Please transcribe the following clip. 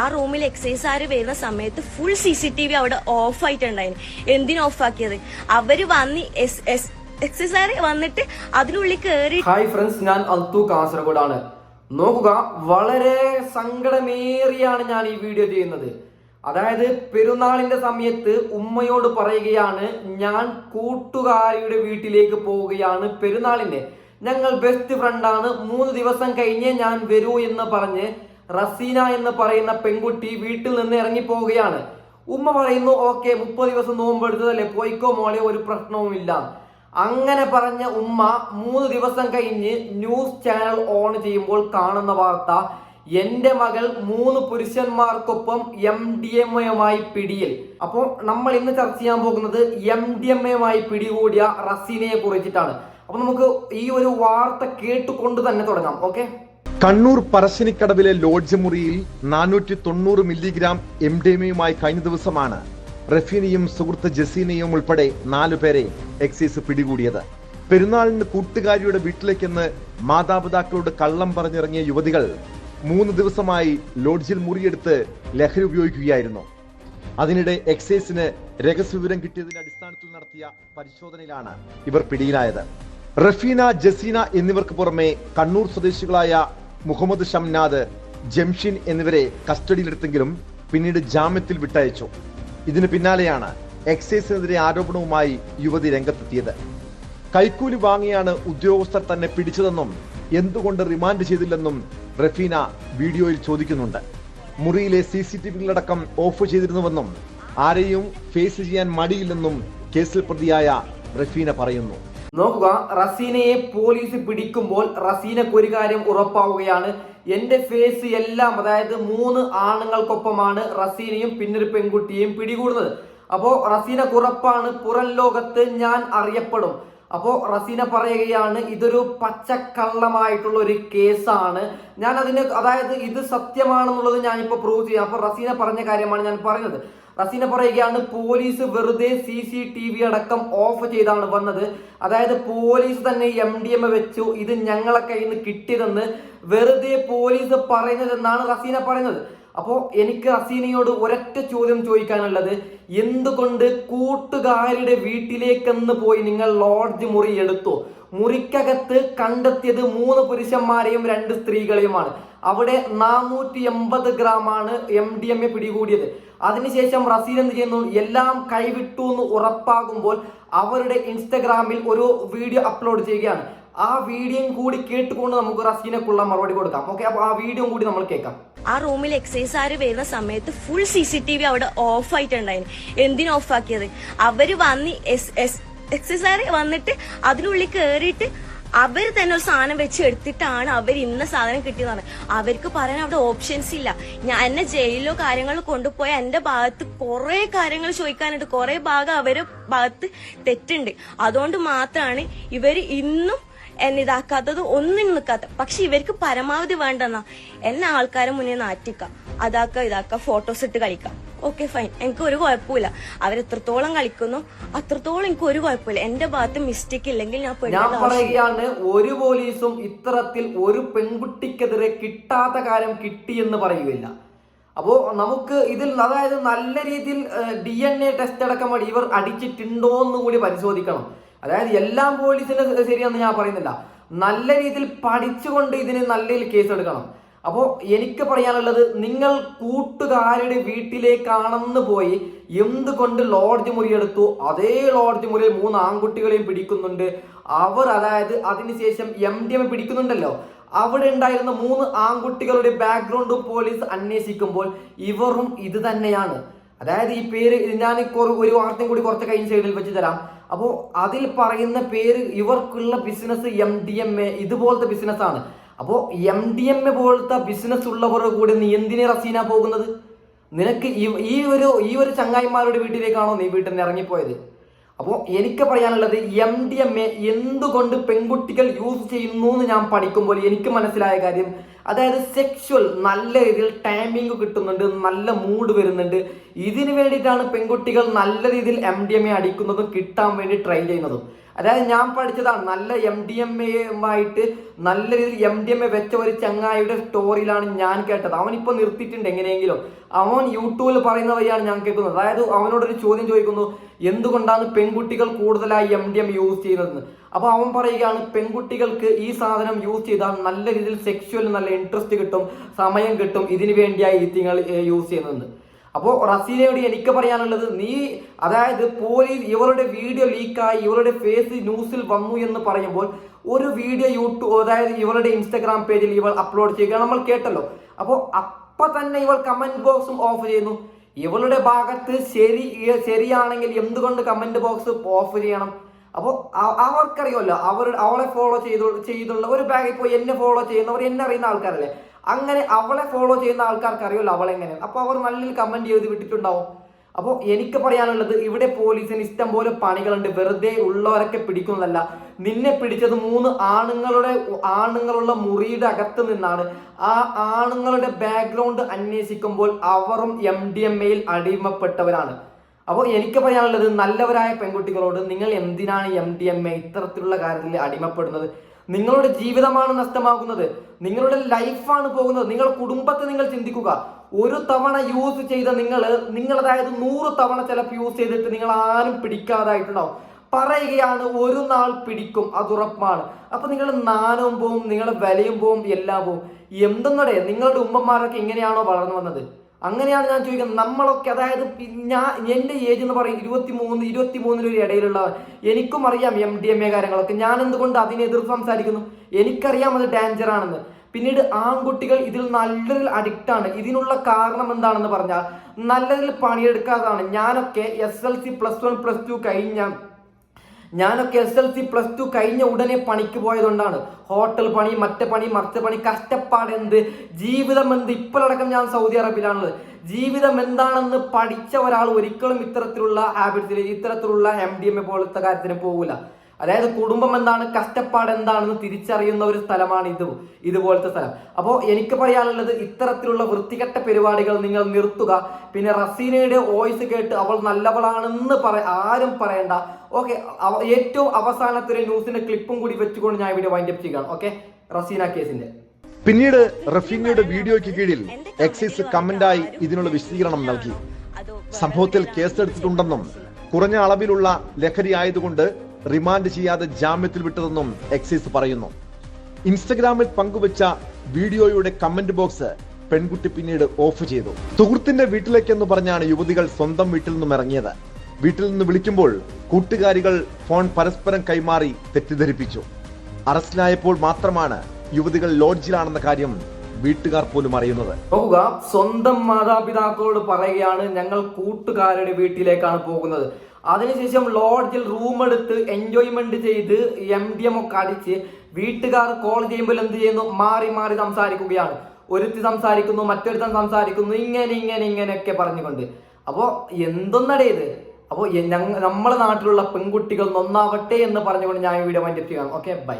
ആ റൂമിൽ എക്സൈസുകാർ വരുന്ന സമയത്ത് full C C T V അവിടെ ഓഫ് ആയിട്ടുണ്ടായിരുന്നു. എന്തിനു ഓഫ് ആക്കിയത്? അവർ വന്ന് എക്സൈസുകാർ വന്നിട്ട് അതിനുള്ളിൽ കയറി ഹായ് ഫ്രണ്ട്സ് ഞാൻ അൽത്തു ആണ് നോക്കുക വളരെ സങ്കടമേറിയാണ് ഞാൻ ഈ വീഡിയോ ചെയ്യുന്നത്. അതായത് പെരുന്നാളിന്റെ സമയത്ത് ഉമ്മയോട് പറയുകയാണ് ഞാൻ കൂട്ടുകാരിയുടെ വീട്ടിലേക്ക് പോവുകയാണ് പെരുന്നാളിന്റെ ഞങ്ങൾ ബെസ്റ്റ് ഫ്രണ്ടാണ് മൂന്ന് ദിവസം കഴിഞ്ഞേ ഞാൻ വരൂ എന്ന് പറഞ്ഞ് റസീന എന്ന് പറയുന്ന പെൺകുട്ടി വീട്ടിൽ നിന്ന് ഇറങ്ങി പോവുകയാണ് ഉമ്മ പറയുന്നു ഓക്കെ മുപ്പത് ദിവസം നോമ്പെടുത്തതല്ലേ പോയിക്കോ മോളെ ഒരു പ്രശ്നവുമില്ല. അങ്ങനെ പറഞ്ഞ ഉമ്മ മൂന്ന് ദിവസം കഴിഞ്ഞ് ന്യൂസ് ചാനൽ ഓൺ ചെയ്യുമ്പോൾ കാണുന്ന വാർത്ത എന്റെ മകൾ മൂന്ന് പുരുഷന്മാർക്കൊപ്പം എം ഡി എം എയുമായി പിടിയിൽ. അപ്പോൾ നമ്മൾ ഇന്ന് ചർച്ച ചെയ്യാൻ പോകുന്നത് എം ഡി എം എയുമായി പിടികൂടിയ റസീനയെ കുറിച്ചിട്ടാണ്. അപ്പൊ നമുക്ക് ഈ ഒരു വാർത്ത കേട്ടുകൊണ്ട് തന്നെ തുടങ്ങാം ഓക്കെ? കണ്ണൂർ പറശ്ശിനിക്കടവിലെ ലോഡ്ജ് മുറിയിൽ നാനൂറ്റി തൊണ്ണൂറ് മില്ലിഗ്രാം എം ഡി എമ്മയുമായി കഴിഞ്ഞ ദിവസമാണ് റഫീനയും സുഹൃത്ത് ജസീനയും ഉൾപ്പെടെ നാലു പേരെ എക്സൈസ് പിടികൂടിയത്. പെരുന്നാളിന് കൂട്ടുകാരിയുടെ വീട്ടിലേക്കെന്ന് മാതാപിതാക്കളോട് കള്ളം പറഞ്ഞിറങ്ങിയ യുവതികൾ മൂന്ന് ദിവസമായി ലോഡ്ജിൽ മുറിയെടുത്ത് ലഹരി ഉപയോഗിക്കുകയായിരുന്നു. അതിനിടെ എക്സൈസിന് രഹസ്യവിവരം കിട്ടിയതിന്റെ അടിസ്ഥാനത്തിൽ നടത്തിയ പരിശോധനയിലാണ് ഇവർ പിടിയിലായത്. റഫീന ജസീന എന്നിവർക്ക് പുറമെ കണ്ണൂർ സ്വദേശികളായ മുഹമ്മദ് ഷംനാദ് ജംഷിൻ എന്നിവരെ കസ്റ്റഡിയിലെടുത്തെങ്കിലും പിന്നീട് ജാമ്യത്തിൽ വിട്ടയച്ചു. ഇതിന് പിന്നാലെയാണ് എക്സൈസിനെതിരെ ആരോപണവുമായി യുവതി രംഗത്തെത്തിയത്. കൈക്കൂലി വാങ്ങിയാണ് ഉദ്യോഗസ്ഥർ തന്നെ പിടിച്ചതെന്നും എന്തുകൊണ്ട് റിമാൻഡ് ചെയ്തില്ലെന്നും റഫീന വീഡിയോയിൽ ചോദിക്കുന്നുണ്ട്. മുറിയിലെ സി സി ടി വികളടക്കം ഓഫ് ചെയ്തിരുന്നുവെന്നും ആരെയും ഫേസ് ചെയ്യാൻ മടിയില്ലെന്നും കേസിൽ പ്രതിയായ റഫീന പറയുന്നു. നോക്കുക റസീനയെ പോലീസ് പിടിക്കുമ്പോൾ റസീനക്ക് ഒരു കാര്യം ഉറപ്പാവുകയാണ്. എന്റെ ഫേസ് എല്ലാം അതായത് മൂന്ന് ആണുങ്ങൾക്കൊപ്പമാണ് റസീനയും പിന്നൊരു പെൺകുട്ടിയെയും പിടികൂടുന്നത്. അപ്പോ റസീനക്ക് കുറപ്പാണ് പുറം ലോകത്ത് ഞാൻ അറിയപ്പെടും. അപ്പോ റസീന പറയുകയാണ് ഇതൊരു പച്ചക്കള്ളമായിട്ടുള്ള ഒരു കേസാണ്. ഞാൻ അതിന് അതായത് ഇത് സത്യമാണെന്നുള്ളത് ഞാനിപ്പോ പ്രൂവ് ചെയ്യാം. അപ്പൊ റസീന പറഞ്ഞ കാര്യമാണ് ഞാൻ പറയുന്നത് റസീന പറയുകയാണ് പോലീസ് വെറുതെ സി സി ടി വി അടക്കം ഓഫ് ചെയ്താണ് വന്നത്. അതായത് പോലീസ് തന്നെ എം ഡി എം വെച്ചു. ഇത് ഞങ്ങളെ കയ്യിൽ നിന്ന് കിട്ടിയതെന്ന് വെറുതെ പോലീസ് പറയുന്നതെന്നാണ് റസീന പറയുന്നത്. അപ്പോൾ എനിക്ക് അസീനയോട് ഒരൊറ്റ ചോദ്യം ചോദിക്കാനുള്ളത് എന്തുകൊണ്ട് കൂട്ടുകാരുടെ വീട്ടിലേക്കെന്ന് പോയി നിങ്ങൾ ലോഡ്ജ് മുറി എടുത്തു? മുറിക്കകത്ത് കണ്ടെത്തിയത് മൂന്ന് പുരുഷന്മാരെയും രണ്ട് സ്ത്രീകളെയുമാണ്. അവിടെ നാനൂറ്റി എൺപത് ഗ്രാം ആണ് എം ഡി എം എ പിടികൂടിയത്. അതിനുശേഷം റസീൽ എന്ത് ചെയ്യുന്നു? എല്ലാം കൈവിട്ടു എന്ന് ഉറപ്പാകുമ്പോൾ അവരുടെ ഇൻസ്റ്റഗ്രാമിൽ ഒരു വീഡിയോ അപ്ലോഡ് ചെയ്യുകയാണ്. ആ വീഡിയോയും കൂടി കേട്ടുകൊണ്ട് നമുക്ക് റസീനക്കുള്ള മറുപടി കൊടുക്കാം. ഓക്കെ അപ്പൊ ആ വീഡിയോ കൂടി നമ്മൾ കേൾക്കാം. ആ റൂമിൽ എക്സൈസുകാർ വരുന്ന സമയത്ത് full C C T V അവിടെ ഓഫ് ആയിട്ടുണ്ടായിരുന്നു എന്തിനു ഓഫ് ആക്കിയത്? അവർ വന്ന് എക്സൈസുകാർ വന്നിട്ട് അതിനുള്ളിൽ കയറിയിട്ട് അവർ തന്നെ ഒരു സാധനം വെച്ച് എടുത്തിട്ടാണ് അവർ ഇന്ന സാധനം കിട്ടിയതാണ് അവർക്ക് പറയാൻ അവിടെ ഓപ്ഷൻസ് ഇല്ല. ഞാൻ എന്നെ ജയിലിലോ കാര്യങ്ങൾ കൊണ്ടുപോയ എന്റെ ഭാഗത്ത് കുറെ കാര്യങ്ങൾ ചോദിക്കാനുണ്ട്. കുറെ ഭാഗം അവരെ ഭാഗത്ത് തെറ്റുണ്ട്. അതുകൊണ്ട് മാത്രമാണ് ഇവർ ഇന്നും എന്നെ ഇതാക്കാത്തത് ഒന്നിനും നിൽക്കാത്ത പക്ഷെ ഇവർക്ക് പരമാവധി വേണ്ടെന്നാ. എന്നെ ആൾക്കാരെ മുന്നേ നാറ്റിക്കാം അതാക്ക ഇതാക്ക ഫോട്ടോസ് ഇട്ട് കളിക്കാം. ഓക്കെ ഫൈൻ എനിക്ക് ഒരു കുഴപ്പമില്ല. അവരെത്രത്തോളം കളിക്കുന്നു അത്രത്തോളം എനിക്ക് ഒരു കുഴപ്പമില്ല. എന്റെ ഭാഗത്ത് മിസ്റ്റേക്ക് ഇല്ലെങ്കിൽ ഞാൻ ഞാൻ പറയുകയാണ് ഒരു പോലീസും ഇത്തരത്തിൽ ഒരു പെൺകുട്ടിക്കെതിരെ കിട്ടാത്ത കാര്യം കിട്ടിയെന്ന് പറയുകയില്ല. അപ്പോ നമുക്ക് ഇതിൽ അതായത് നല്ല രീതിയിൽ ഡി എൻ എ ടെസ്റ്റ് അടക്കം ഇവർ അടിച്ചിട്ടുണ്ടോ എന്ന് കൂടി പരിശോധിക്കണം. അതായത് എല്ലാം പോലീസിന് ശരിയെന്ന് ഞാൻ പറയുന്നില്ല. നല്ല രീതിയിൽ പഠിച്ചുകൊണ്ട് ഇതിന് നല്ല രീതിയിൽ കേസ് എടുക്കണം. അപ്പോൾ എനിക്ക് പറയാനുള്ളത് നിങ്ങൾ കൂട്ടുകാരുടെ വീട്ടിലേക്കാണെന്ന് പോയി എന്തുകൊണ്ട് ലോഡ്ജ് മുറി മുറിയെടുത്തു അതേ ലോഡ്ജ് മുറിയിൽ മൂന്ന് ആൺകുട്ടികളെയും പിടിക്കുന്നുണ്ട്. അവർ അതായത് അതിനുശേഷം എം ഡി എം പിടിക്കുന്നുണ്ടല്ലോ. അവിടെ ഉണ്ടായിരുന്ന മൂന്ന് ആൺകുട്ടികളുടെ ബാക്ക്ഗ്രൗണ്ടും പോലീസ് അന്വേഷിക്കുമ്പോൾ ഇവരും ഇത് തന്നെയാണ്. അതായത് ഈ പേര് ഞാൻ ഒരു വാർത്തയും കൂടി കുറച്ച് കഴിഞ്ഞ സൈഡിൽ വെച്ച് തരാം. അപ്പോൾ അതിൽ പറയുന്ന പേര് ഇവർക്കുള്ള business M D M A ഇതുപോലത്തെ ബിസിനസ് ആണ്. അപ്പോൾ എം ഡി എം എ പോലത്തെ ബിസിനസ് ഉള്ളവരുടെ കൂടെ നീ എന്തിനെ റസീന പോകുന്നത്? നിനക്ക് ഈ ഒരു ഈ ഒരു ചങ്ങായിമാരുടെ വീട്ടിലേക്കാണോ നീ വീട്ടിൽ നിന്ന് ഇറങ്ങിപ്പോയത്? അപ്പോൾ എനിക്ക് പറയാനുള്ളത് എം ഡി എം എ എന്തുകൊണ്ട് പെൺകുട്ടികൾ യൂസ് ചെയ്യുന്നു എന്ന് ഞാൻ പഠിക്കുമ്പോൾ എനിക്ക് മനസ്സിലായ കാര്യം അതായത് സെക്ഷുവൽ നല്ല രീതിയിൽ ടൈമിംഗ് കിട്ടുന്നുണ്ട് നല്ല മൂഡ് വരുന്നുണ്ട്. ഇതിനു വേണ്ടിയിട്ടാണ് പെൺകുട്ടികൾ നല്ല രീതിയിൽ എം ഡി എം എ അടിക്കുന്നതും കിട്ടാൻ വേണ്ടി ട്രൈ ചെയ്യുന്നതും. അതായത് ഞാൻ പഠിച്ചതാണ് നല്ല എം ഡി എം എമായിട്ട് നല്ല രീതിയിൽ എം ഡി എം എ വെച്ച ഒരു ചങ്ങായിയുടെ സ്റ്റോറിയിലാണ് ഞാൻ കേട്ടത്. അവൻ ഇപ്പൊ നിർത്തിയിട്ടുണ്ട് എങ്ങനെയെങ്കിലും. അവൻ യൂട്യൂബിൽ പറയുന്ന വഴിയാണ് ഞാൻ കേൾക്കുന്നത്. അതായത് അവനോടൊരു ചോദ്യം ചോദിക്കുന്നു എന്തുകൊണ്ടാണ് പെൺകുട്ടികൾ കൂടുതലായി എം ഡി എം യൂസ് ചെയ്യുന്നതെന്ന്? അപ്പോൾ അവൻ പറയുകയാണ് പെൺകുട്ടികൾക്ക് ഈ സാധനം യൂസ് ചെയ്താൽ നല്ല രീതിയിൽ സെക്ഷുവൽ നല്ല ഇൻട്രസ്റ്റ് കിട്ടും സമയം കിട്ടും ഇതിനു വേണ്ടിയായി ഈ തിങ്ങൾ യൂസ് ചെയ്യുന്നതെന്ന്. അപ്പോൾ റസീനയോട് എനിക്ക് പറയാനുള്ളത് നീ അതായത് പോലീസ് ഇവരുടെ വീഡിയോ ലീക്കായി ഇവരുടെ ഫേസ് ന്യൂസിൽ വന്നു എന്ന് പറയുമ്പോൾ ഒരു വീഡിയോ യൂട്യൂബ് അതായത് ഇവരുടെ ഇൻസ്റ്റാഗ്രാം പേജിൽ ഇവൾ അപ്ലോഡ് ചെയ്യുക നമ്മൾ കേട്ടല്ലോ. അപ്പോൾ അപ്പൊ തന്നെ ഇവൾ കമന്റ് ബോക്സും ഓഫ് ചെയ്യുന്നു. ഇവളുടെ ഭാഗത്ത് ശരി ശരിയാണെങ്കിൽ എന്തുകൊണ്ട് കമന്റ് ബോക്സ് ഓഫ് ചെയ്യണം? അപ്പോൾ അവർക്കറിയുമല്ലോ അവർ അവളെ ഫോളോ ചെയ്തു ചെയ്തുള്ള ഒരു ബാഗിൽ പോയി എന്നെ ഫോളോ ചെയ്യുന്നവർ എന്നെ അറിയുന്ന ആൾക്കാരല്ലേ? അങ്ങനെ അവളെ ഫോളോ ചെയ്യുന്ന ആൾക്കാർക്ക് അറിയുമല്ലോ അവളെങ്ങനെ അപ്പോൾ അവർ നല്ല കമന്റ് ചെയ്ത് വിട്ടിട്ടുണ്ടാവും. അപ്പോൾ എനിക്ക് പറയാനുള്ളത് ഇവിടെ പോലീസിന് ഇഷ്ടം പോലെ പണികളുണ്ട്. വെറുതെ ഉള്ളവരൊക്കെ പിടിക്കുന്നതല്ല. നിന്നെ പിടിച്ചത് മൂന്ന് ആണുങ്ങളുടെ ആണുങ്ങളുള്ള മുറിയുടെ അകത്ത് നിന്നാണ്. ആ ആണുങ്ങളുടെ ബാക്ക്ഗ്രൗണ്ട് അന്വേഷിക്കുമ്പോൾ അവരും എം ഡി എം എയിൽ അടിമപ്പെട്ടവരാണ്. അപ്പോൾ എനിക്ക് പറയാനുള്ളത് നല്ലവരായ പെൺകുട്ടികളോട് നിങ്ങൾ എന്തിനാണ് എം ഡി എം എ ഇത്തരത്തിലുള്ള കാര്യത്തിൽ അടിമപ്പെടുന്നത്? നിങ്ങളുടെ ജീവിതമാണ് നഷ്ടമാകുന്നത്. നിങ്ങളുടെ ലൈഫാണ് പോകുന്നത്. നിങ്ങളുടെ കുടുംബത്തെ നിങ്ങൾ ചിന്തിക്കുക. ഒരു തവണ യൂസ് ചെയ്ത നിങ്ങൾ നിങ്ങൾ അതായത് നൂറ് തവണ ചിലപ്പോൾ യൂസ് ചെയ്തിട്ട് നിങ്ങൾ ആരും പിടിക്കാതായിട്ടുണ്ടാവും. പറയുകയാണ് ഒരു നാൾ പിടിക്കും. അത് ഉറപ്പാണ്. അപ്പൊ നിങ്ങൾ നാനവും പോവും നിങ്ങൾ വിലയും പോവും എല്ലാം പോവും. എന്തെന്നടേ നിങ്ങളുടെ ഉമ്മമാരൊക്കെ എങ്ങനെയാണോ വളർന്നു വന്നത്? അങ്ങനെയാണ് ഞാൻ ചോദിക്കുന്നത്. നമ്മളൊക്കെ അതായത് ഞാൻ എന്റെ ഏജ് എന്ന് പറയും ഇരുപത്തി മൂന്ന് ഇരുപത്തി മൂന്നിലൊരു ഇടയിലുള്ള എനിക്കും അറിയാം എം ഡി എം എ കാര്യങ്ങളൊക്കെ. ഞാൻ എന്തുകൊണ്ട് അതിനെതിർ സംസാരിക്കുന്നു? എനിക്കറിയാം അത് ഡേഞ്ചർ ആണെന്ന്. പിന്നീട് ആൺകുട്ടികൾ ഇതിൽ നല്ലൊരു അഡിക്റ്റ് ആണ്. ഇതിനുള്ള കാരണം എന്താണെന്ന് പറഞ്ഞാൽ നല്ലതിൽ പണിയെടുക്കാതാണ്. ഞാനൊക്കെ S L C plus one plus two കഴിഞ്ഞ ഞാനൊക്കെ S L C plus two കഴിഞ്ഞ ഉടനെ പണിക്ക് പോയതുകൊണ്ടാണ്. ഹോട്ടൽ പണി മറ്റേ പണി മറിച്ച പണി കഷ്ടപ്പാട് എന്ത്? ജീവിതം എന്ത്? ഇപ്പോഴടക്കം ഞാൻ സൗദി അറേബ്യയിലാണുള്ളത്. ജീവിതം എന്താണെന്ന് പഠിച്ച ഒരാൾ ഒരിക്കലും ഇത്തരത്തിലുള്ള ഹാബിറ്റ്സിൽ ഇത്തരത്തിലുള്ള എം ഡി എം എ പോലത്തെ കാര്യത്തിന് പോകില്ല അതായത് കുടുംബം എന്താണ് കഷ്ടപ്പാട് എന്താണെന്ന് തിരിച്ചറിയുന്ന ഒരു സ്ഥലമാണ് ഇത് ഇതുപോലത്തെ സ്ഥലം. അപ്പോൾ എനിക്ക് പറയാനുള്ളത് ഇത്തരത്തിലുള്ള വൃത്തികെട്ട പരിപാടികൾ നിങ്ങൾ നിർത്തുക. പിന്നെ റസീനയുടെ വോയിസ് കേട്ട് അവൾ നല്ലവളാണെന്ന് പറ ആരും പറയണ്ട. ഓക്കെ ഏറ്റവും അവസാനത്തെ ന്യൂസിന്റെ ക്ലിപ്പും കൂടി വെച്ചുകൊണ്ട് ഞാൻ ഇവിടെ വൈൻഡപ്പ് ചെയ്യുകയാണ്. ഓക്കെ റസീന കേസിന്റെ. പിന്നീട് റഫീനയുടെ വീഡിയോയ്ക്ക് കീഴിൽ എക്സൈസ് കമന്റായി ഇതിനുള്ള വിശദീകരണം നൽകി. സംഭവത്തിൽ കേസെടുത്തിട്ടുണ്ടെന്നും കുറഞ്ഞ അളവിലുള്ള ലഹരി ആയതുകൊണ്ട് റിമാൻഡ് ചെയ്യാതെ ജാമ്യത്തിൽ വിട്ടതെന്നും എക്സൈസ് പറയുന്നു. ഇൻസ്റ്റഗ്രാമിൽ പങ്കുവച്ച വീഡിയോയുടെ കമന്റ് ബോക്സ് പെൺകുട്ടി പിന്നീട് ഓഫ് ചെയ്തു. സുഹൃത്തിന്റെ വീട്ടിലേക്കെന്ന് പറഞ്ഞാണ് യുവതികൾ സ്വന്തം വീട്ടിൽ നിന്നും ഇറങ്ങിയത്. വീട്ടിൽ നിന്ന് വിളിക്കുമ്പോൾ കൂട്ടുകാരികൾ ഫോൺ പരസ്പരം കൈമാറി തെറ്റിദ്ധരിപ്പിച്ചു. അറസ്റ്റിലായപ്പോൾ മാത്രമാണ് യുവതികൾ ലോഡ്ജിലാണെന്ന കാര്യം വീട്ടുകാർ പോലും അറിയുന്നത്. നോക്കുക സ്വന്തം മാതാപിതാക്കളോട് പറയുകയാണ് ഞങ്ങൾ കൂട്ടുകാരുടെ വീട്ടിലേക്കാണ് പോകുന്നത്. അതിനുശേഷം ലോഡ്ജിൽ റൂം എടുത്ത് എൻജോയ്മെന്റ് ചെയ്ത് എം ഡി എം ഒക്കെ അടിച്ച് വീട്ടുകാർ കോൾ ചെയ്യുമ്പോൾ എന്ത് ചെയ്യുന്നു? മാറി മാറി സംസാരിക്കുകയാണ്. ഒരുത്തി സംസാരിക്കുന്നു മറ്റൊരുത്തൻ സംസാരിക്കുന്നു ഇങ്ങനെ ഇങ്ങനെ ഇങ്ങനെയൊക്കെ പറഞ്ഞുകൊണ്ട്. അപ്പോൾ എന്തൊന്നടേ ഇത്? അപ്പോൾ നമ്മളെ നാട്ടിലുള്ള പെൺകുട്ടികൾ നന്നാവട്ടെ എന്ന് പറഞ്ഞുകൊണ്ട് ഞാൻ ഈ വീഡിയോ എത്തിക്കാം ഓക്കെ ബൈ